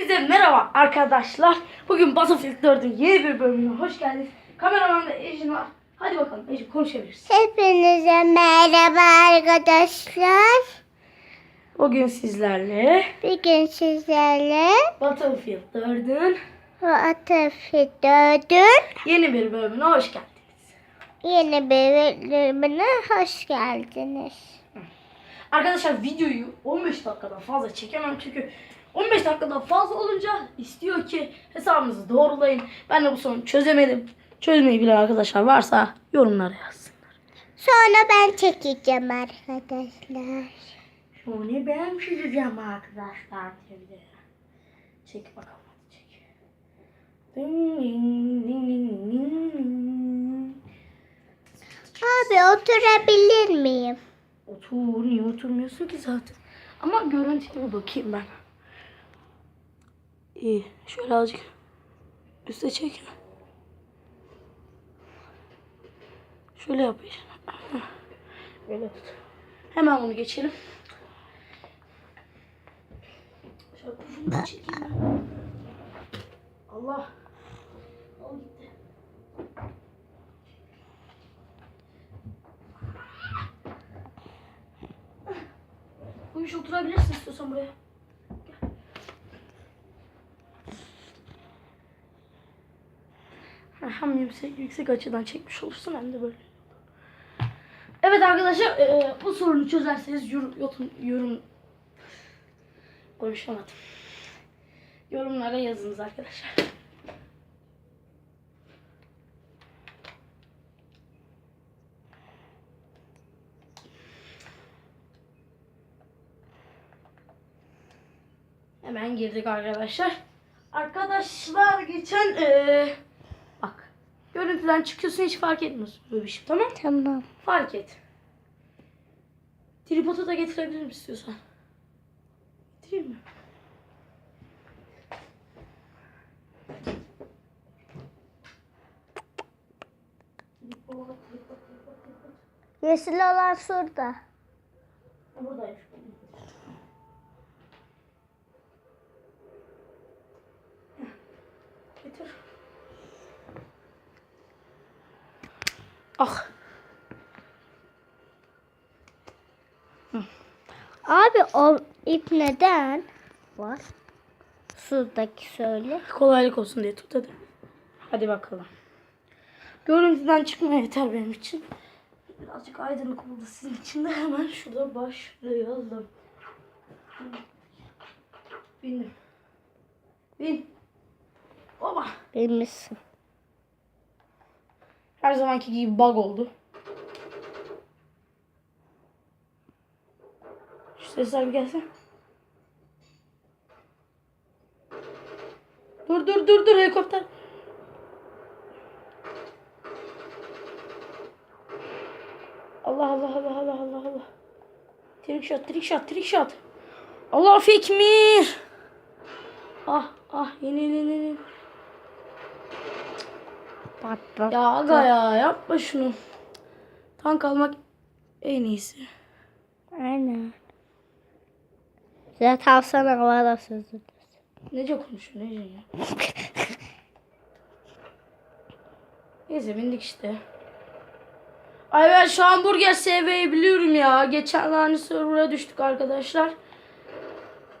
Size merhaba arkadaşlar. Bugün Battlefield 4'ün yeni bir bölümüne hoş geldiniz. Kameramanda Ejin var. Hadi bakalım Ejin konuşabiliriz. Hepinize merhaba arkadaşlar. Bugün sizlerle Bugün sizlerle Battlefield 4'ün Atatürk Dördün yeni bir bölümüne hoş geldiniz. yeni bir bölümüne hoş geldiniz. Arkadaşlar videoyu 15 dakikadan fazla çekemem çünkü 15 dakikadan fazla olunca istiyor ki hesabınızı doğrulayın. Ben de bu sorunu çözemedim. Çözmeyi bilen arkadaşlar varsa yorumlara yazsınlar. Sonra ben çekeceğim arkadaşlar. Şunu ben çizeceğim arkadaşlar dedi. Çek bakalım hadi çek. Ding, ding, ding, ding, ding, ding. Abi oturabilir miyim? Otur niye oturmuyorsun ki zaten. Ama görüntüye bakayım ben. İyi şöyle azıcık üste çek. Şöyle yapayım. Böyle tut. Hemen onu geçelim. Şöyle çekeyim. Allah. Al gitti. Bu iş oturabilirsin istiyorsan buraya. Gel. Ha, Hem yüksek, yüksek açıdan çekmiş olursun hem de böyle. Evet arkadaşlar e, bu sorunu çözerseniz yorum, yorum, yorum konuşamadım. Yorumlara yazınız arkadaşlar. Hemen girdik arkadaşlar. Arkadaşlar geçen bak görüntüden çıkıyorsun hiç fark etmiyorsun bir şey tamam Tamam. Fark et. Tripodu da getirebilirim istiyorsan. Getireyim mi? Yeşil olan şurada. Ha, Buradaymış. Heh, Getir. Ah. Abi o ip neden var? Şuradaki söyle. Kolaylık olsun diye tut hadi. Hadi bakalım. Görüntüden çıkmaya yeter benim için. Birazcık aydınlık oldu sizin için de hemen şurada başlayalım. Bindim. Bin. Baba. Bilmişsin. Her zamanki gibi bug oldu. Bir gelsin. Dur dur dur dur helikopter. Allah Allah Allah Allah Allah Allah. Trick shot, trick shot, trick shot. Allah Fikmir. Ah ah yeni yeni yeni. Patlat. Ya aga ya yapma şunu. Tank almak en iyisi. Aynen. Zaten tavsana havada sözü. Nece konuşuyor Nece ya? Neyse bindik işte. Ay ben şu hamburger sevmeyi biliyorum ya. Geçen hani server'a düştük arkadaşlar.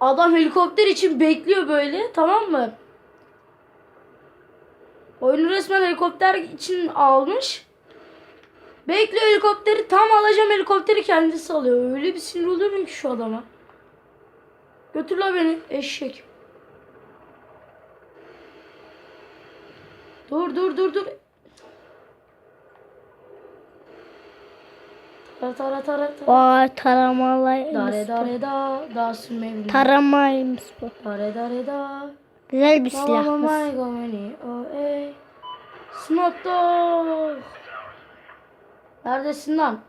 Adam helikopter için bekliyor böyle tamam mı? Oyunu resmen helikopter için almış. Bekliyor helikopteri tam alacağım helikopteri kendisi alıyor. Öyle bir sinir oluyorum ki şu adama. Götür la beni eşek. Dur dur dur dur. Tara tara tara tara. Vay taramalıymış Dare dare da. Daha sürmeyi. Taramaymış bu. Dare dare da. Güzel bir Mama silahmış. my gomeni o ey. Dogg. Neredesin lan?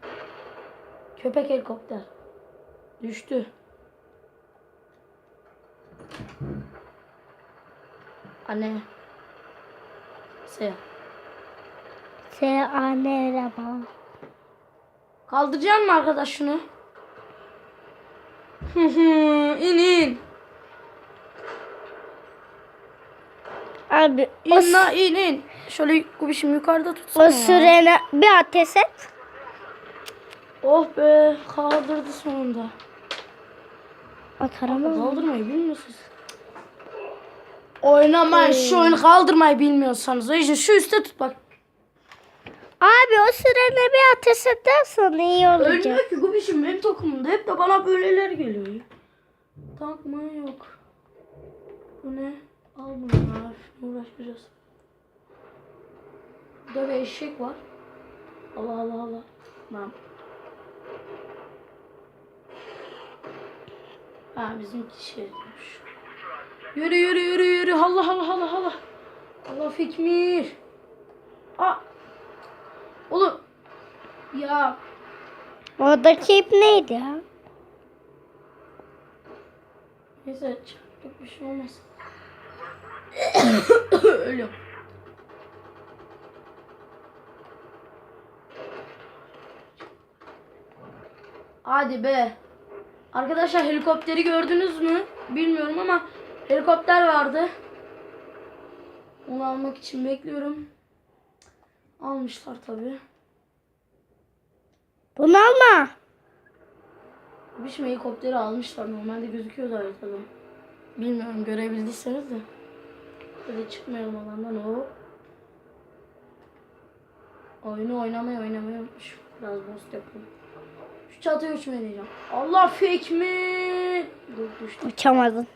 Köpek helikopter. Düştü. Anne. Se. S A N R A Kaldıracak mı arkadaş şunu? İn in. Abi İn la in in. Şöyle kubişim yukarıda tutsana o sürene bir ateş et. Oh be kaldırdı sonunda. Atarım ama. Kaldırmayı bilmiyorsunuz. Oynamayın şu oyunu kaldırmayı bilmiyorsanız. İşte şu üstte tut bak. Abi o sürene bir ateş edersen iyi olacak. Ölmüyor ki kubişim benim takımımda. Hep de bana böyleler geliyor. Takma yok. Bu ne? Al bunu ya. Şuna uğraşmayacağız. Burada bir eşek var. Allah Allah Allah. Tamam. Ha bizimki şeymiş. Yürü yürü yürü yürü. Allah Allah Allah Allah. Allah Fikmir. Aa. Oğlum. Ya Oradaki ip neydi ya? Neyse çarptık bir şey olmaz. Ölüyorum. Hadi be. Arkadaşlar helikopteri gördünüz mü? Bilmiyorum ama helikopter vardı. Onu almak için bekliyorum. Almışlar tabii. Bunu alma. Bir şey helikopteri almışlar. Normalde gözüküyordu haritada. Bilmiyorum görebildiyseniz de. Böyle çıkmayalım alandan o. Oyunu oynamayı oynamayı unutmuş. Biraz boost yapalım. Çatıya uçmayı deneyeceğim. Allah fake mi? Dur düştü Uçamadın.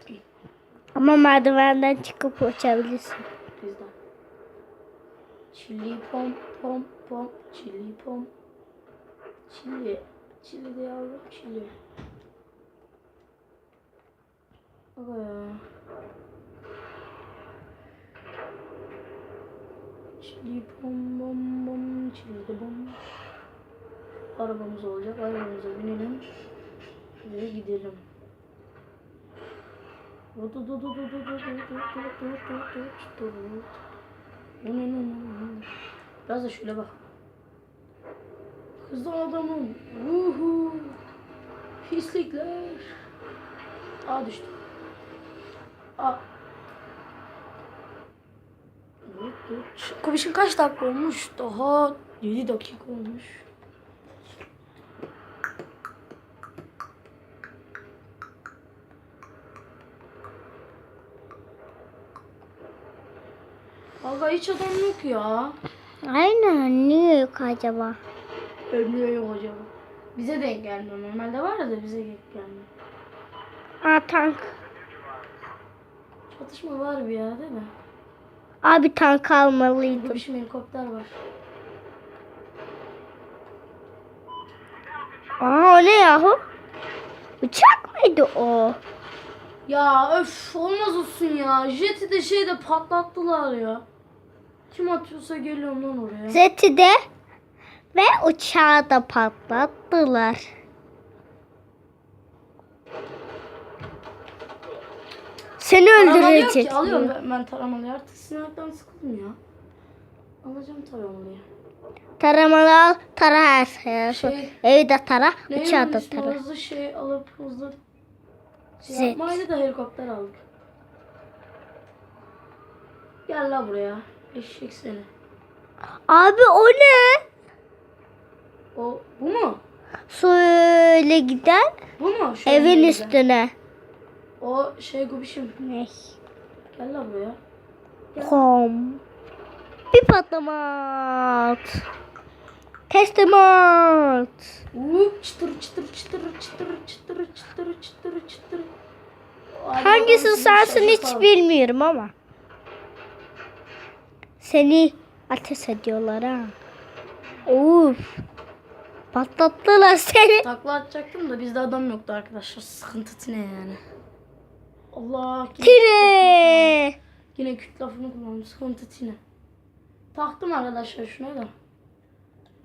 Ama merdivenden çıkıp uçabilirsin. bizden. Çili pom pom pom. Çili pom. Çili. Çili de yavrum çili. Aga ya. Çili pom bom bom. Çili de bom arabamız olacak. Arabamıza binelim ve gidelim. Biraz da şöyle bak. Hızlı adamım. Vuhu. Pislikler. Aa düştü. Aa. Kubişin kaç dakika olmuş? Daha 7 dakika olmuş. Valla hiç adam yok ya. Aynen. Niye yok acaba? Ölmüyor yok acaba. Bize denk gelmiyor. Normalde var da bize denk gelmiyor. Aa tank. Çatışma var bir ya değil mi? Abi tank almalıydım. Bir şey helikopter var. Aa o ne yahu? Uçak mıydı o? Ya öf olmaz olsun ya. Jet'i de şeyde patlattılar ya. Kim atıyorsa geliyorum lan oraya. Zeti de ve uçağı da patlattılar. Seni öldürecek. ki. Alıyorum ben, ben taramalıyı. Artık sinirden sıkıldım ya. Alacağım taramalıyı. Taramalı al, tara her şey. Şey- Evi de tara, uçağı da tara. Hızlı şey alıp hızlı şey Zet. da helikopter aldık. Gel la buraya. Eşek seni. Abi o ne? O bu mu? Söyle giden Bu mu? Şu evin önümüzde. üstüne. O şey gubişim. Ne? Gel la buraya. Kom. Bir patlamat. Teslimat. Uuup çıtır çıtır çıtır çıtır çıtır çıtır çıtır çıtır. Hangisi sensin hiç bilmiyorum ama. Seni ateş ediyorlar ha. Uf. Patlattılar seni. Takla atacaktım da bizde adam yoktu arkadaşlar. Sıkıntı ne yani. Allah. Tire. yine küt lafını kullandım. Sıkıntı tine. Taktım arkadaşlar şuna da.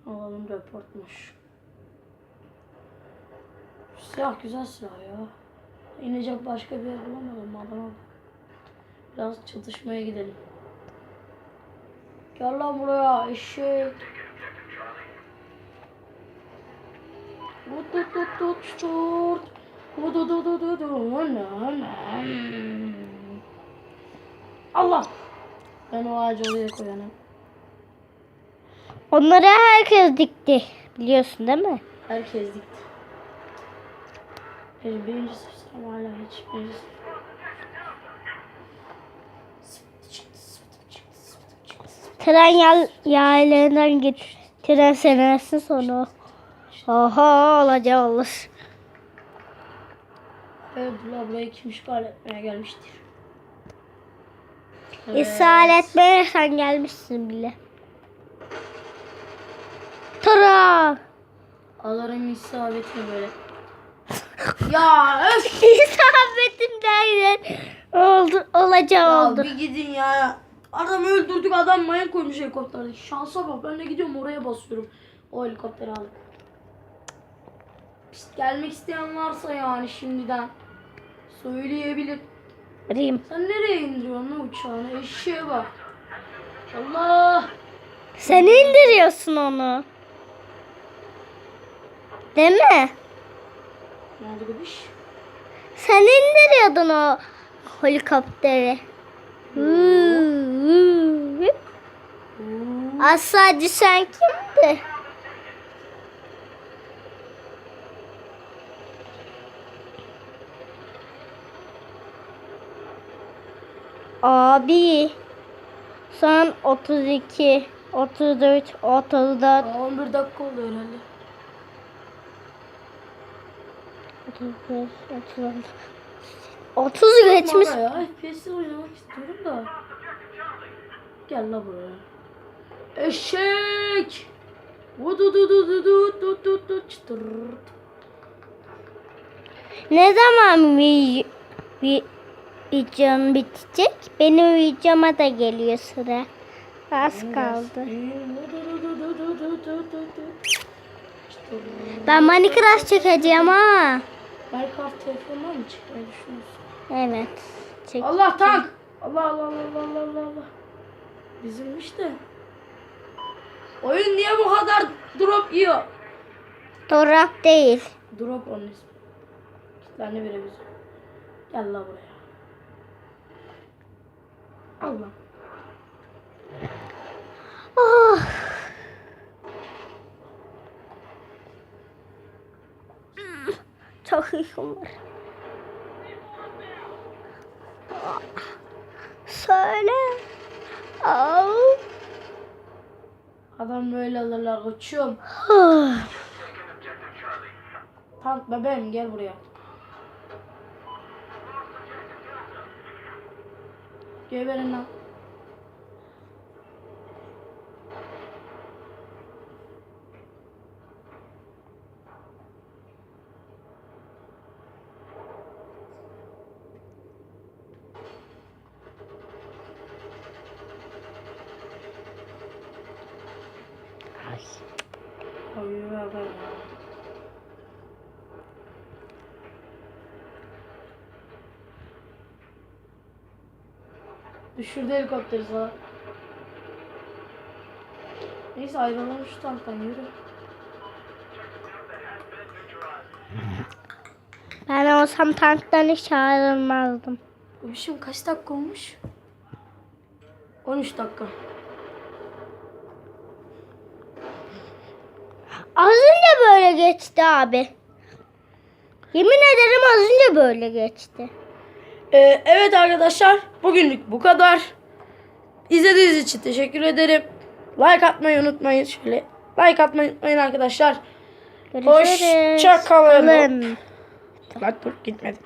Alalım reportmuş. Silah güzel silah ya. İnecek başka bir yer bulamadım adama. Biraz çatışmaya gidelim. Gel lan buraya eşek. Tut tut tut tut tut. Tut tut tut tut tut. Allah. Ben o ağacı oraya koyanım. Onları herkes dikti. Biliyorsun değil mi? Herkes dikti. Benim birinci sınıfım hala hiç birinci sınıf. Tren yay, yaylarından git. Tren senersin sonra. Oha olacağı olur. Evet, bu burayı kim işgal etmeye gelmiştir? İshal etmeye sen gelmişsin bile. Tara. Alırım isabetini böyle. ya öf! İsabetim derken oldu, olacağı Ya oldu. bir gidin ya. Adam öldürdük adam mayın koymuş helikopterde. Şansa bak ben de gidiyorum oraya basıyorum. O helikopteri alıp. Pist gelmek isteyen varsa yani şimdiden söyleyebilir. Arayayım. Sen nereye indiriyorsun lan uçağını? Eşeğe bak. Allah! Sen indiriyorsun onu. Değil mi? Ne oldu bebiş? Sen indiriyordun o helikopteri. Asacı sen kimdi? Abi. Son 32, 34, 34, Aa, 11 dakika oldu herhalde. 35, 36. 30 geçmiş. Ya FPS'le oynamak istiyorum da gel la buraya. Eşek. Ne zaman vi, vi, videom bitecek? Benim videoma da geliyor sıra. Az kaldı. Ben Minecraft çekeceğim ha. Minecraft telefonla mı çekmeyi düşünüyorsun? Evet. Çekeceğim. Allah tak. Allah Allah Allah Allah Allah. Bizimmiş de. Oyun niye bu kadar drop yiyor? Dorap değil. Drop onun ismi. Kitlerini verebiliriz. Gel la buraya. Allah. Oh. Çok uykum var. Ah. Söyle. Au. Adam böyle alırlar koçum. Ah. Tank bebeğim gel buraya. Geberin lan. Hayır haber ya. Düşürdü helikopteri sana. Neyse ayrılalım şu tanktan yürü. Ben olsam tanktan hiç ayrılmazdım. Bu biçim kaç dakika olmuş? 13 dakika. Az önce böyle geçti abi. Yemin ederim az önce böyle geçti. Ee, evet arkadaşlar bugünlük bu kadar. İzlediğiniz için teşekkür ederim. Like atmayı unutmayın. Şöyle like atmayı unutmayın arkadaşlar. Görüşürüz. Hoşça kalın. Kalın. Bak dur gitmedi.